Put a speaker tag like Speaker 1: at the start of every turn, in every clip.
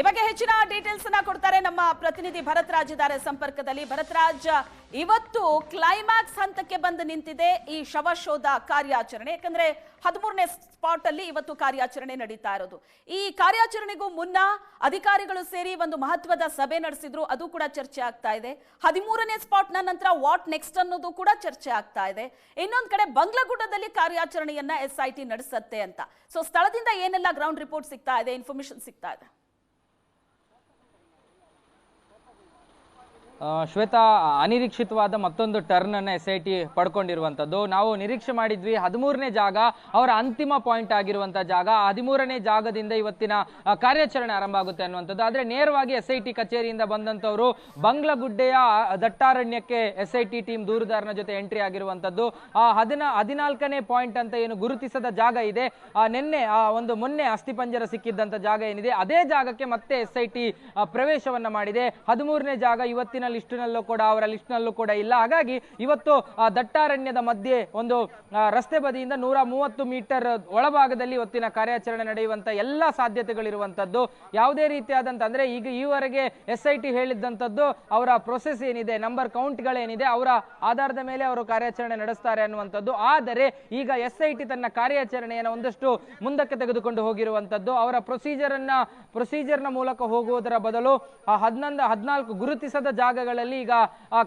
Speaker 1: ಈ ಬಗ್ಗೆ ಹೆಚ್ಚಿನ ಡೀಟೇಲ್ಸ್ ಅನ್ನ ಕೊಡ್ತಾರೆ ನಮ್ಮ ಪ್ರತಿನಿಧಿ ಭರತ್ ರಾಜ್ ಇದ್ದಾರೆ ಸಂಪರ್ಕದಲ್ಲಿ. ಭರತ್ ರಾಜ್, ಇವತ್ತು ಕ್ಲೈಮ್ಯಾಕ್ಸ್ ಹಂತಕ್ಕೆ ಬಂದು ನಿಂತಿದೆ ಈ ಶವಶೋಧ ಕಾರ್ಯಾಚರಣೆ. ಯಾಕಂದ್ರೆ ಹದಿಮೂರನೇ ಸ್ಪಾಟ್ ಅಲ್ಲಿ ಇವತ್ತು ಕಾರ್ಯಾಚರಣೆ ನಡೀತಾ ಇರೋದು. ಈ ಕಾರ್ಯಾಚರಣೆಗೂ ಮುನ್ನ ಅಧಿಕಾರಿಗಳು ಸೇರಿ ಒಂದು ಮಹತ್ವದ ಸಭೆ ನಡೆಸಿದ್ರು. ಅದು ಕೂಡ ಚರ್ಚೆ ಆಗ್ತಾ ಇದೆ. ಹದಿಮೂರನೇ ಸ್ಪಾಟ್ ನಂತರ ವಾಟ್ ನೆಕ್ಸ್ಟ್ ಅನ್ನೋದು ಕೂಡ ಚರ್ಚೆ ಆಗ್ತಾ ಇದೆ. ಇನ್ನೊಂದ್ ಕಡೆ ಬಂಗ್ಲಗುಡ್ಡದಲ್ಲಿ ಕಾರ್ಯಾಚರಣೆಯನ್ನ ಎಸ್ ಐ ಟಿ ನಡೆಸತ್ತೆ ಅಂತ. ಸೊ ಸ್ಥಳದಿಂದ ಏನೆಲ್ಲ ಗ್ರೌಂಡ್ ರಿಪೋರ್ಟ್ ಸಿಗ್ತಾ ಇದೆ ಇನ್ಫಾರ್ಮೇಶನ್ ಸಿಗ್ತಾ ಇದೆ.
Speaker 2: ಶ್ವೇತಾ, ಅನಿರೀಕ್ಷಿತವಾದ ಮತ್ತೊಂದು ಟರ್ನ್ ಅನ್ನು ಎಸ್ ಐ ಟಿ ಪಡ್ಕೊಂಡಿರುವಂಥದ್ದು ನಾವು ನಿರೀಕ್ಷೆ ಮಾಡಿದ್ವಿ ಹದಿಮೂರನೇ ಜಾಗ, ಅವರ ಅಂತಿಮ ಪಾಯಿಂಟ್ ಆಗಿರುವಂತ ಜಾಗ. ಹದಿಮೂರನೇ ಜಾಗದಿಂದ ಇವತ್ತಿನ ಕಾರ್ಯಾಚರಣೆ ಆರಂಭ ಆಗುತ್ತೆ ಅನ್ನುವಂಥದ್ದು. ಆದರೆ ನೇರವಾಗಿ ಎಸ್ ಐ ಟಿ ಕಚೇರಿಯಿಂದ ಬಂದಂತವರು ಬಂಗ್ಲಗುಡ್ಡೆಯ ದಟ್ಟಾರಣ್ಯಕ್ಕೆ ಎಸ್ ಐ ಟಿ ಟೀಮ್ ದೂರುದಾರನ ಜೊತೆ ಎಂಟ್ರಿ ಆಗಿರುವಂಥದ್ದು. ಆ ಹದಿನ, ಹದಿನಾಲ್ಕನೇ ಪಾಯಿಂಟ್ ಅಂತ ಏನು ಗುರುತಿಸದ ಜಾಗ ಇದೆ. ಆ, ನಿನ್ನೆ, ಆ, ಒಂದು ಮೊನ್ನೆ ಅಸ್ಥಿಪಂಜರ ಸಿಕ್ಕಿದ್ದಂಥ ಜಾಗ ಏನಿದೆ, ಅದೇ ಜಾಗಕ್ಕೆ ಮತ್ತೆ ಎಸ್ ಐ ಟಿ ಪ್ರವೇಶವನ್ನ ಮಾಡಿದೆ. ಹದಿಮೂರನೇ ಜಾಗ ಇವತ್ತಿನ ಲಿಸ್ಟ್ನಲ್ಲೂ ಕೂಡ, ಅವರ ಲಿಸ್ಟ್ನಲ್ಲೂ ಕೂಡ ಇಲ್ಲ. ಹಾಗಾಗಿ ಇವತ್ತು ದಟ್ಟಾರಣ್ಯದ ಮಧ್ಯೆ ಒಂದು ರಸ್ತೆ ಬದಿಯಿಂದ ನೂರ ಮೀಟರ್ ಒಳಭಾಗದಲ್ಲಿ ಇವತ್ತಿನ ಕಾರ್ಯಾಚರಣೆ ನಡೆಯುವಂತ ಎಲ್ಲ ಸಾಧ್ಯತೆಗಳಿರುವಂತದ್ದು. ಯಾವುದೇ ರೀತಿಯಾದಂತ ಅಂದ್ರೆ ಈಗ ಈವರೆಗೆ ಎಸ್ ಐ ಹೇಳಿದ್ದಂಥದ್ದು ಅವರ ಪ್ರೊಸೆಸ್ ಏನಿದೆ ನಂಬರ್ ಕೌಂಟ್ಗಳೇನಿದೆ ಅವರ ಆಧಾರದ ಮೇಲೆ ಅವರು ಕಾರ್ಯಾಚರಣೆ ನಡೆಸ್ತಾರೆ ಅನ್ನುವಂಥದ್ದು. ಆದರೆ, ಈಗ ಎಸ್ ತನ್ನ ಕಾರ್ಯಾಚರಣೆಯನ್ನು ಒಂದಷ್ಟು ಮುಂದಕ್ಕೆ ತೆಗೆದುಕೊಂಡು ಹೋಗಿರುವಂತದ್ದು. ಅವರ ಪ್ರೊಸೀಜರ್ ಅನ್ನ ಪ್ರೊಸೀಜರ್ನ ಮೂಲಕ ಹೋಗುವುದರ ಬದಲು, ಆ ಹನ್ನೊಂದು ಹದಿನಾಲ್ಕು ಗುರುತಿಸದ ಜಾಗಗಳಲ್ಲಿ ಈಗ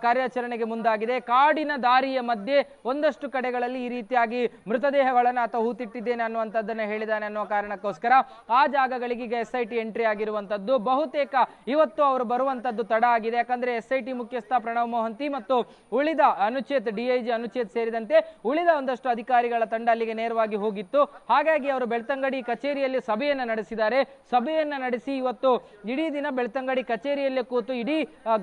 Speaker 2: ಕಾರ್ಯಾಚರಣೆಗೆ ಮುಂದಾಗಿದೆ. ಕಾಡಿನ ದಾರಿಯ ಮಧ್ಯೆ ಒಂದಷ್ಟು ಕಡೆಗಳಲ್ಲಿ ಈ ರೀತಿಯಾಗಿ ಮೃತದೇಹಗಳನ್ನು ಆತ ಹೂತಿಟ್ಟಿದ್ದೇನೆ ಅನ್ನುವಂಥದ್ದನ್ನ ಹೇಳಿದಾನೆ ಅನ್ನೋ ಕಾರಣಕ್ಕೋಸ್ಕರ ಆ ಜಾಗಗಳಿಗೆ ಈಗ ಎಸ್ ಐ ಟಿ ಎಂಟ್ರಿ ಆಗಿರುವಂತದ್ದು ಬಹುತೇಕ ಇವತ್ತು ಅವರು ಬರುವಂತದ್ದು ತಡ ಆಗಿದೆ. ಯಾಕಂದ್ರೆ ಎಸ್ ಐ ಮುಖ್ಯಸ್ಥ ಪ್ರಣವ್ ಮೋಹಂತಿ ಮತ್ತು ಉಳಿದ ಅನುಚೇತ್ ಡಿಐಜಿ ಅನುಚೇತ್ ಸೇರಿದಂತೆ ಉಳಿದ ಒಂದಷ್ಟು ಅಧಿಕಾರಿಗಳ ತಂಡ ಅಲ್ಲಿಗೆ ನೇರವಾಗಿ ಹೋಗಿತ್ತು. ಹಾಗಾಗಿ ಅವರು ಬೆಳ್ತಂಗಡಿ ಕಚೇರಿಯಲ್ಲಿ ಸಭೆಯನ್ನ ನಡೆಸಿದ್ದಾರೆ. ಸಭೆಯನ್ನ ನಡೆಸಿ ಇವತ್ತು ಇಡೀ ದಿನ ಬೆಳ್ತಂಗಡಿ ಕಚೇರಿಯಲ್ಲೇ ಕೂತು ಇಡೀ ಆ,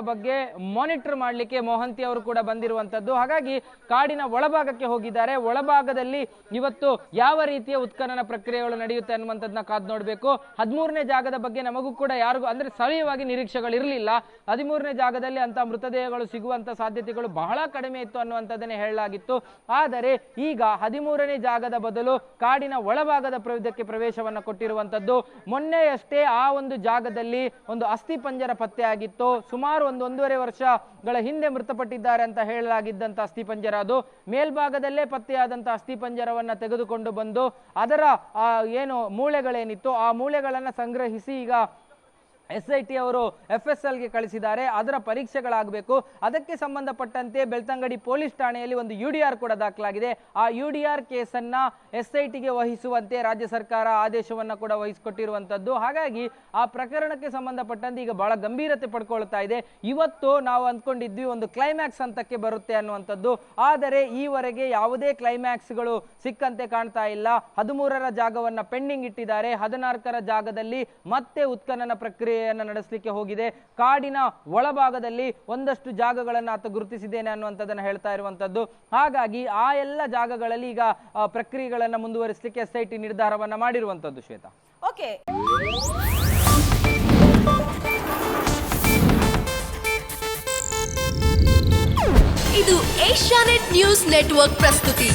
Speaker 2: ಬಗ್ಗೆ ಮಾನಿಟರ್ ಮಾಡಲಿಕ್ಕೆ ಮೋಹಂತಿ ಅವರು ಕೂಡ ಬಂದಿರುವಂತದ್ದು. ಹಾಗಾಗಿ ಕಾಡಿನ ಒಳಭಾಗಕ್ಕೆ ಹೋಗಿದ್ದಾರೆ. ಒಳಭಾಗದಲ್ಲಿ ಇವತ್ತು ಯಾವ ರೀತಿಯ ಉತ್ಖನನ ಪ್ರಕ್ರಿಯೆಗಳು ನಡೆಯುತ್ತೆ ಅನ್ನುವಂಥದ್ದನ್ನ ಕಾದ್ ನೋಡಬೇಕು. ಹದಿಮೂರನೇ ಜಾಗದ ಬಗ್ಗೆ ನಮಗೂ ಕೂಡ ಯಾರಿಗೂ ಅಂದ್ರೆ ಸ್ಥಳೀಯವಾಗಿ ನಿರೀಕ್ಷೆಗಳು ಇರಲಿಲ್ಲ ಹದಿಮೂರನೇ ಜಾಗದಲ್ಲಿ ಅಂತ ಮೃತದೇಹಗಳು ಸಿಗುವಂತ ಸಾಧ್ಯತೆಗಳು ಬಹಳ ಕಡಿಮೆ ಇತ್ತು ಅನ್ನುವಂಥದ್ದನ್ನೇ ಹೇಳಲಾಗಿತ್ತು. ಆದರೆ ಈಗ ಹದಿಮೂರನೇ ಜಾಗದ ಬದಲು ಕಾಡಿನ ಒಳಭಾಗದ ಪ್ರವೇಶಕ್ಕೆ ಪ್ರವೇಶವನ್ನ ಕೊಟ್ಟಿರುವಂತದ್ದು ಮೊನ್ನೆಯಷ್ಟೇ ಆ ಒಂದು ಜಾಗದಲ್ಲಿ ಒಂದು ಅಸ್ಥಿ ಪಂಜರ ಪತ್ತೆಯಾಗಿತ್ತು ಸುಮಾರು ಒಂದು ಒಂದೂವರೆ ವರ್ಷಗಳ ಹಿಂದೆ ಮೃತಪಟ್ಟಿದ್ದಾರೆ ಅಂತ ಹೇಳಲಾಗಿದ್ದಂಥ ಅಸ್ಥಿಪಂಜರ ಅದು. ಮೇಲ್ಭಾಗದಲ್ಲೇ ಪತ್ತೆಯಾದಂಥ ಅಸ್ಥಿ ಪಂಜರವನ್ನ ತೆಗೆದುಕೊಂಡು ಬಂದು ಅದರ ಏನು ಮೂಳೆಗಳೇನಿತ್ತು ಆ ಮೂಳೆಗಳನ್ನು ಸಂಗ್ರಹಿಸಿ ಈಗ ಎಸ್ ಐ ಟಿ ಅವರು ಎಫ್ ಎಸ್ ಎಲ್ಗೆ ಕಳಿಸಿದ್ದಾರೆ, ಅದರ ಪರೀಕ್ಷೆಗಳಾಗಬೇಕು. ಅದಕ್ಕೆ ಸಂಬಂಧಪಟ್ಟಂತೆ ಬೆಳ್ತಂಗಡಿ ಪೊಲೀಸ್ ಠಾಣೆಯಲ್ಲಿ ಒಂದು ಯು ಡಿ ಆರ್ ಕೂಡ ದಾಖಲಾಗಿದೆ. ಆ ಯು ಡಿ ಆರ್ ಕೇಸನ್ನ ಎಸ್ ಐ ಟಿಗೆ ವಹಿಸುವಂತೆ ರಾಜ್ಯ ಸರ್ಕಾರ ಆದೇಶವನ್ನು ಕೂಡ ವಹಿಸಿಕೊಟ್ಟಿರುವಂಥದ್ದು ಹಾಗಾಗಿ ಆ ಪ್ರಕರಣಕ್ಕೆ ಸಂಬಂಧಪಟ್ಟಂತೆ ಈಗ ಬಹಳ ಗಂಭೀರತೆ ಪಡ್ಕೊಳ್ತಾ ಇದೆ. ಇವತ್ತು ನಾವು ಅಂದ್ಕೊಂಡಿದ್ವಿ ಒಂದು ಕ್ಲೈಮ್ಯಾಕ್ಸ್ ಹಂತಕ್ಕೆ ಬರುತ್ತೆ ಅನ್ನುವಂಥದ್ದು. ಆದರೆ ಈವರೆಗೆ ಯಾವುದೇ ಕ್ಲೈಮ್ಯಾಕ್ಸ್ಗಳು ಸಿಕ್ಕಂತೆ ಕಾಣ್ತಾ ಇಲ್ಲ. ಹದಿಮೂರರ ಜಾಗವನ್ನು ಪೆಂಡಿಂಗ್ ಇಟ್ಟಿದ್ದಾರೆ. ಹದಿನಾಲ್ಕರ ಜಾಗದಲ್ಲಿ ಮತ್ತೆ ಉತ್ಖನನ ಪ್ರಕ್ರಿಯೆಯನ್ನು ನಡೆಸಲಿಕ್ಕೆ ಹೋಗಿದೆ. ಕಾಡಿನ ಒಳಭಾಗದಲ್ಲಿ ಒಂದಷ್ಟು ಜಾಗಗಳನ್ನು ಆತ ಗುರುತಿಸಿದ್ದೇನೆ ಅನ್ನುವಂಥದ್ದನ್ನು ಹೇಳ್ತಾ ಇರುವಂಥದ್ದು. ಹಾಗಾಗಿ ಆ ಎಲ್ಲ ಜಾಗಗಳಲ್ಲಿ ಈಗ ಪ್ರಕ್ರಿಯೆಗಳನ್ನು ಮುಂದುವರಿಸಲಿಕ್ಕೆ ಎಸ್ ಐ ಟಿ ನಿರ್ಧಾರವನ್ನ ಮಾಡಿರುವಂತದ್ದು ಶ್ವೇತಾ.
Speaker 1: ಓಕೆ.
Speaker 3: ಇದು ಏಷ್ಯಾನೆಟ್ ನ್ಯೂಸ್ ನೆಟ್ವರ್ಕ್ ಪ್ರಸ್ತುತಿ.